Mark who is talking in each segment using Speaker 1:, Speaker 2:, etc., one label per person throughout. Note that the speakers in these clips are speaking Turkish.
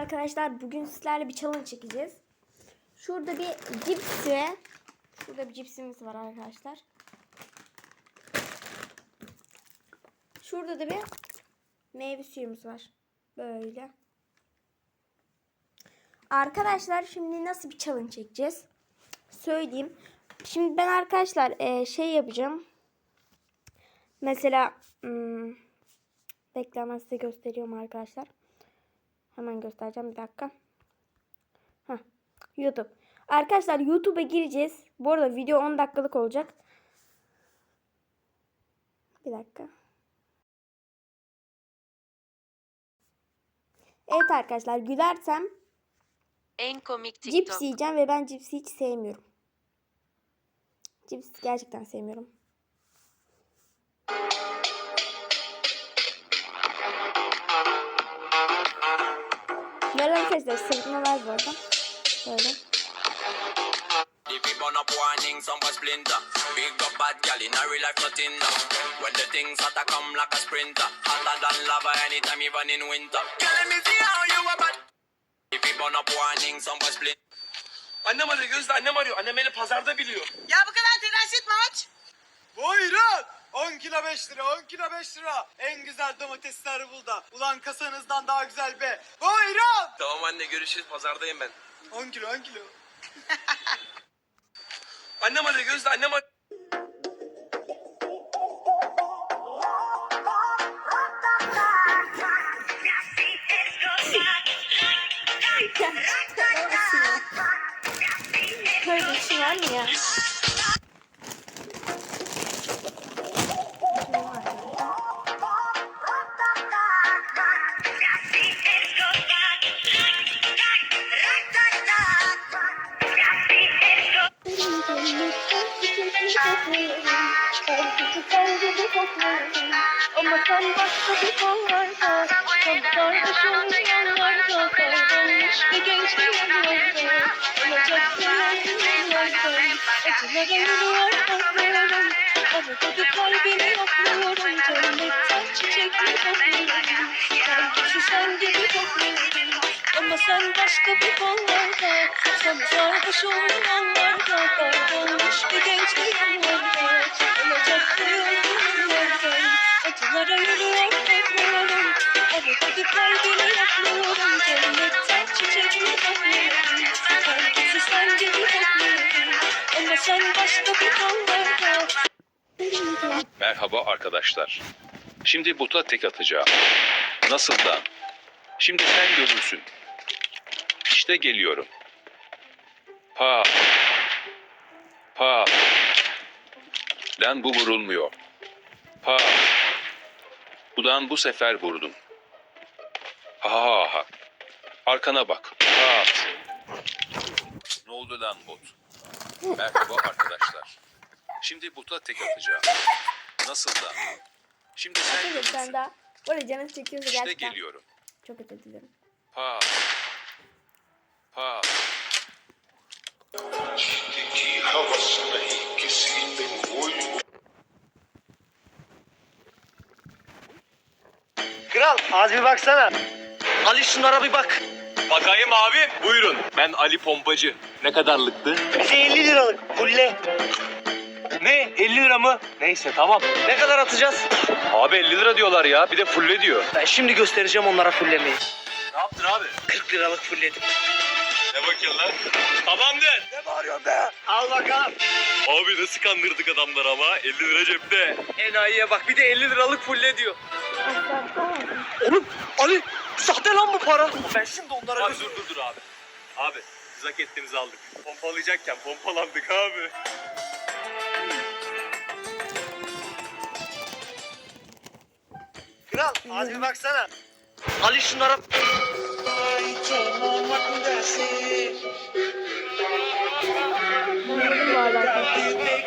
Speaker 1: arkadaşlar bugün sizlerle bir challenge çekeceğiz. Şurada bir cipsi, şurada bir cipsimiz var arkadaşlar. Şurada da bir meyve suyumuz var. Böyle. Arkadaşlar şimdi nasıl bir challenge çekeceğiz? Söyleyeyim. Şimdi ben arkadaşlar eee, şey yapacağım. Mesela hmm, bekle hemen size gösteriyorum arkadaşlar. Hemen göstereceğim bir dakika. Heh, YouTube. Arkadaşlar YouTube'a gireceğiz. Bu arada video 10 dakikalık olacak. Bir dakika. Evet arkadaşlar gülersem
Speaker 2: En komik TikTok.
Speaker 1: cips yiyeceğim ve ben cipsi hiç sevmiyorum. Cips gerçekten sevmiyorum. Böyle arkadaşlar sırtına var bu arada. Böyle.
Speaker 3: If you burn up warning, some was splinter. Big up bad gal in a real life nothing now. When the things hotter come like a sprinter. Hotter than lava anytime even in winter. Girl, let me see how you a bad. If you burn up warning, some was splinter.
Speaker 4: Annem arıyor Gözde annem arıyor. Annem beni pazarda biliyor.
Speaker 5: Ya bu kadar telaş etme aç.
Speaker 6: Buyurun. 10 kilo 5 lira, 10 kilo 5 lira. En güzel domatesler burada. Ulan kasanızdan daha güzel be. Buyurun.
Speaker 4: Tamam anne görüşürüz pazardayım ben.
Speaker 6: 10 kilo, 10 kilo.
Speaker 4: Annem arıyor Gözde annem arıyor.
Speaker 1: Böyle bir şey var mı ya? Ama sen başka bir kollarda Çok sarhoşum yanlarda Kaybolmuş bir genç bir yollarda Olacaksın yollarda Acılara yürüyor korkuyorum Arada bir kalbini yokluyorum Cennetten çiçek mi topluyorum Kalbisi sen gibi topluyorum Ama sen başka bir kollarda Sana sarhoşum yanlarda Kaybolmuş bir genç bir
Speaker 7: Merhaba arkadaşlar. Şimdi buta tek atacağım. Nasıl da? Şimdi sen görürsün. İşte geliyorum. Pa. Pa. Lan bu vurulmuyor. Pa. Ulan bu sefer vurdum. Ha ha ha. Arkana bak. Pa. Ne oldu lan bot? Merhaba arkadaşlar. Şimdi buta tek atacağım. Nasıl da? Şimdi sen
Speaker 1: Evet sen daha. Bu arada canın çekiyorsa
Speaker 7: İşte
Speaker 1: gerçekten
Speaker 7: geliyorum.
Speaker 1: çok özür dilerim.
Speaker 7: Pa. Pa.
Speaker 6: Kral az bir baksana. Ali şunlara bir bak.
Speaker 4: Bakayım abi. Buyurun. Ben Ali Pompacı. Ne kadarlıktı?
Speaker 6: Bize 50 liralık kulle.
Speaker 4: Ne? 50 lira mı? Neyse tamam.
Speaker 6: Ne kadar atacağız?
Speaker 4: Abi 50 lira diyorlar ya. Bir de fulle diyor.
Speaker 6: Ben şimdi göstereceğim onlara fullemeyi.
Speaker 4: Ne yaptın abi?
Speaker 6: 40 liralık fulledim.
Speaker 4: Ne bakıyorsun lan? Tamamdır.
Speaker 6: Ne bağırıyorsun be? Al bakalım.
Speaker 4: Abi nasıl kandırdık adamları ama. 50 lira cepte.
Speaker 6: Enayiye bak bir de 50 liralık fulle diyor. Oğlum Ali sahte lan bu para. Ben şimdi onlara
Speaker 4: Abi dur dur dur abi. Abi siz hak ettiğinizi aldık. Pompalayacakken pompalandık abi.
Speaker 6: Kral az bir baksana. Ali şunlara...
Speaker 1: Anladım bu arada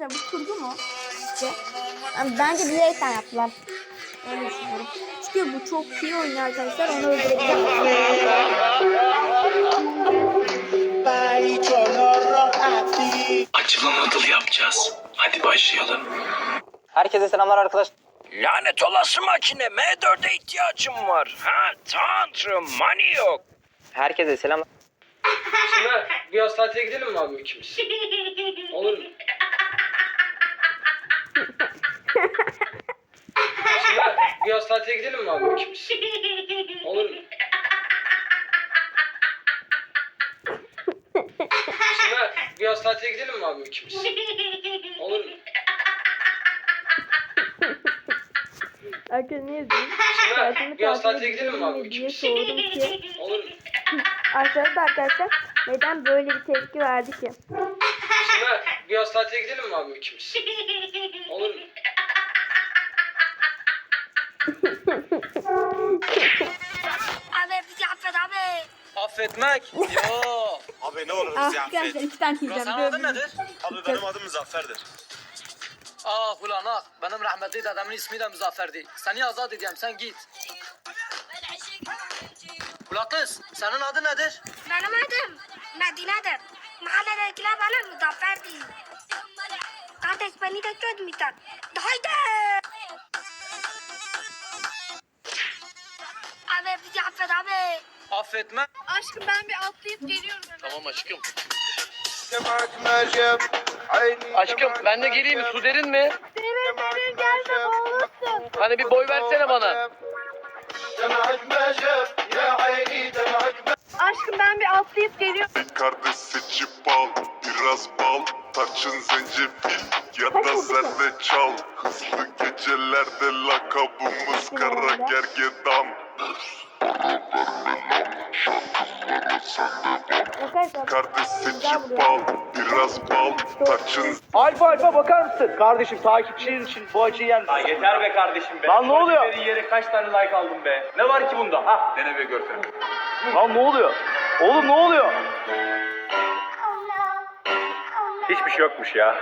Speaker 1: arkadaşlar bu kurgu mu? Sizce? Yani bence bilerekten yaptılar.
Speaker 8: Öyle düşünüyorum. Çünkü bu çok iyi oynuyor arkadaşlar. Onu öldürebilirim.
Speaker 9: Açılım yapacağız. Hadi başlayalım.
Speaker 10: Herkese selamlar arkadaşlar.
Speaker 9: Lanet olası makine M4'e ihtiyacım var. Ha tanrım money yok.
Speaker 10: Herkese selam.
Speaker 11: Çınar bir yaz tatile gidelim mi abi ikimiz? Olur mu? Çınar bir tatile gidelim mi abi ikimiz? Olur mu? Çınar bir tatile gidelim mi abi ikimiz? Olur mu?
Speaker 8: Arkadaşlar yazayım?
Speaker 11: Çınar
Speaker 8: Tatilimi
Speaker 11: bir tatile gidelim mi abi
Speaker 8: diye
Speaker 11: ikimiz?
Speaker 8: sordum ki.
Speaker 11: Olur mu?
Speaker 8: Aşağıda arkadaşlar neden böyle bir tepki verdi ki?
Speaker 11: Çınar bir tatile gidelim mi abi ikimiz? Olur?
Speaker 12: Abi bizi affet abi.
Speaker 6: Affetmek? Yo. Abi ne olur
Speaker 8: Ah
Speaker 6: bizi affet.
Speaker 8: arkadaşlar iki tane yiyeceğim.
Speaker 6: Senin adın
Speaker 8: mü?
Speaker 6: nedir? Abi benim adım Muzaffer'dir.
Speaker 10: Ah ulan ah. Benim rahmetli dedemin ismi de Muzaffer'di. Seni azat edeceğim sen git. Ula kız senin adın nedir?
Speaker 12: Benim adım Medine'dir. Mahalledekiler bana Muzaffer değil. Kardeş beni de çözmüşler. Haydi. Abi bizi affet abi.
Speaker 10: Affetme.
Speaker 12: Aşkım ben bir atlayıp geliyorum hemen.
Speaker 10: Tamam aşkım.
Speaker 11: Aşkım ben de geleyim mi? Su derin mi?
Speaker 12: Derin derin gelme boğulursun.
Speaker 11: Hani bir boy versene bana.
Speaker 12: Aşkım ben bir atlayıp geliyorum.
Speaker 13: Bir kardeş seçip al Biraz bal Tarçın zencefil Ya da zerdeçal Hızlı gecelerde lakabımız kara gergedan
Speaker 8: Arkadaşlar
Speaker 13: Kardeş seçip al Biraz bal Tarçın
Speaker 10: Alfa alfa bakar mısın? Kardeşim takipçilerin için bu acıyı yer
Speaker 4: Lan yeter be kardeşim be.
Speaker 10: Lan ne oluyor?
Speaker 4: Partilerin yere kaç tane like aldım be. Ne var ki bunda? Ha dene be görsen.
Speaker 10: Lan ne oluyor? Oğlum ne oluyor?
Speaker 4: Hiçbir şey yokmuş ya.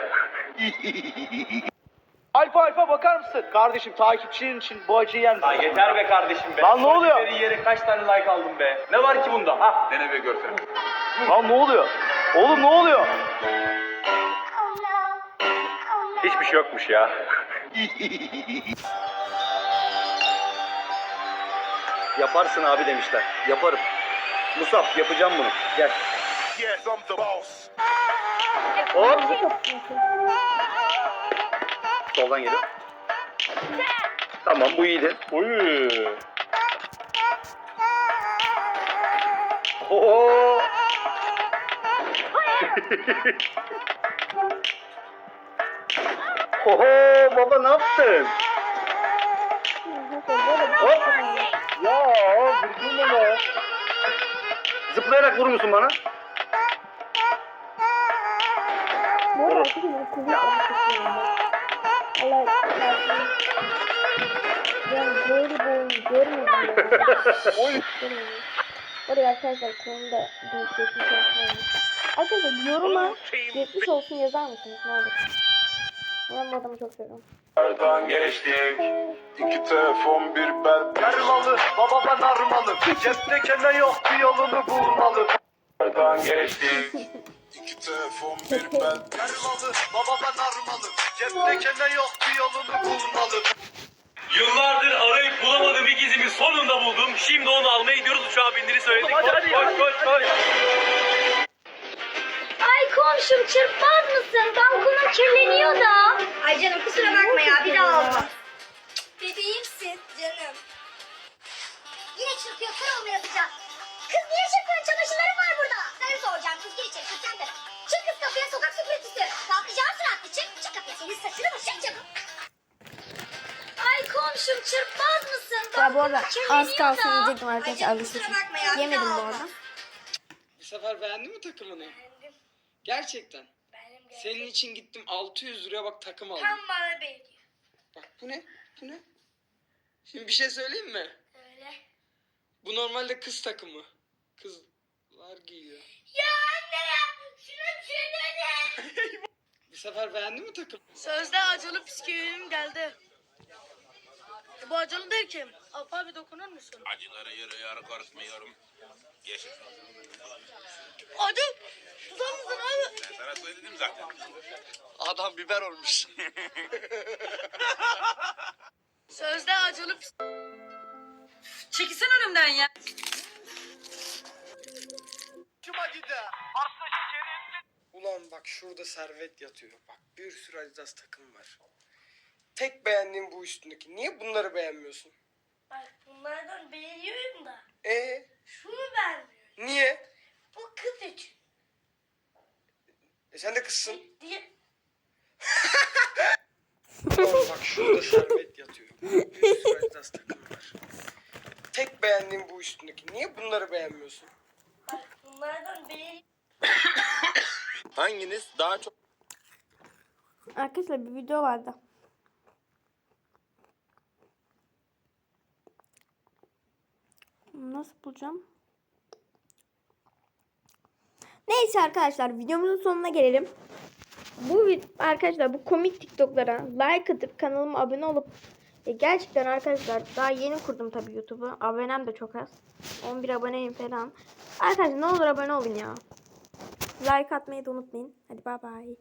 Speaker 10: Alfa alfa bakar mısın? Kardeşim takipçilerin için bu acıyı yer
Speaker 4: Lan yeter be kardeşim be.
Speaker 10: Lan ne oluyor?
Speaker 4: Yere kaç tane like aldım be. Ne var ki bunda? Ha dene be görsen.
Speaker 10: Lan ne oluyor? Oğlum ne oluyor?
Speaker 4: Hiçbir şey yokmuş ya.
Speaker 10: Yaparsın abi demişler. Yaparım. Musab yapacağım bunu. Gel.
Speaker 13: Yes I'm the boss
Speaker 10: Hop. Soldan gelin. Tamam bu iyiydi.
Speaker 4: Uy.
Speaker 10: Oo. Oho baba ne yaptın? Hop. Ya bana. Zıplayarak vurur musun bana?
Speaker 8: Bu arada arkadaşlar kuvvet Allah Yani böyle bir oyun görmedim. Görmedim. Oraya arkadaşlar konuda büyük geçmiş olsun. Arkadaşlar yoruma geçmiş olsun yazar mısınız ne olur? Ben bu adamı çok seviyorum.
Speaker 13: Nereden geçtik İki telefon bir bel
Speaker 10: Yarmalı baba ben armalı. Cepte kene yok bir yolunu bulmalı.
Speaker 13: Nereden geçtik İki telefon bir bel
Speaker 10: Yarmalı baba ben armalı. Cepte kene yok bir yolunu bulmalı.
Speaker 4: Yıllardır arayıp bulamadığım ikizimi sonunda buldum. Şimdi onu almaya gidiyoruz uçağa bindiri söyledik.
Speaker 10: Hadi,
Speaker 4: koş,
Speaker 10: hadi,
Speaker 4: koş,
Speaker 10: hadi,
Speaker 4: koş, koş.
Speaker 12: Ay komşum çırpmaz mısın? Balkonum kirleniyor da. Ay canım kusura bakma ya bir daha olmaz. Bebeğimsin canım. Yine çırpıyor kır yapacağım. Kız niye çırpıyorsun? Çamaşırlarım
Speaker 8: Ya bu arada az kalsın yiyecektim arkadaşlar
Speaker 12: bir
Speaker 8: Yemedim bu arada.
Speaker 11: Bu sefer beğendin mi takımını? Gerçekten. Senin için gittim 600 liraya bak takım aldım.
Speaker 12: Tam bana beğeniyor.
Speaker 11: Bak bu ne? Bu ne? Şimdi bir şey söyleyeyim mi?
Speaker 12: Öyle.
Speaker 11: Bu normalde kız takımı. Kızlar giyiyor.
Speaker 12: Ya anne ya şunu söylesene.
Speaker 11: Bu sefer beğendin mi takım?
Speaker 5: Sözde acılı püsküvim geldi.
Speaker 14: Bu acılı değil ki. Alp abi dokunur musun?
Speaker 15: Acıları yarı yarı korkmuyorum. Geçin.
Speaker 14: Acı. Tutar mısın abi?
Speaker 15: Ben sana söyledim zaten.
Speaker 16: Adam biber olmuş.
Speaker 14: Sözde acılı pis.
Speaker 17: Çekilsen önümden ya.
Speaker 16: Kim acıdı?
Speaker 18: Ulan bak şurada servet yatıyor. Bak bir sürü Adidas takım var. Tek beğendiğim bu üstündeki. Niye bunları beğenmiyorsun?
Speaker 14: Bak bunlardan beğeniyorum da.
Speaker 18: E
Speaker 14: Şunu beğenmiyorum.
Speaker 18: niye?
Speaker 14: Bu kız için.
Speaker 18: E sen de kızsın.
Speaker 14: Diye.
Speaker 18: Ulan bak şurada servet yatıyor. Bir sürü takım var. Tek beğendiğim bu üstündeki. Niye bunları beğenmiyorsun?
Speaker 14: Bak bunlardan beğeniyorum.
Speaker 15: Hanginiz daha çok
Speaker 8: Arkadaşlar bir video vardı. Nasıl bulacağım? Neyse arkadaşlar videomuzun sonuna gelelim. Bu arkadaşlar bu komik TikTok'lara like atıp kanalıma abone olup ya gerçekten arkadaşlar daha yeni kurdum tabii YouTube'u. Abonem de çok az. 11 aboneyim falan. Arkadaşlar ne olur abone olun ya. Like atmayı da unutmayın. Hadi bay bay.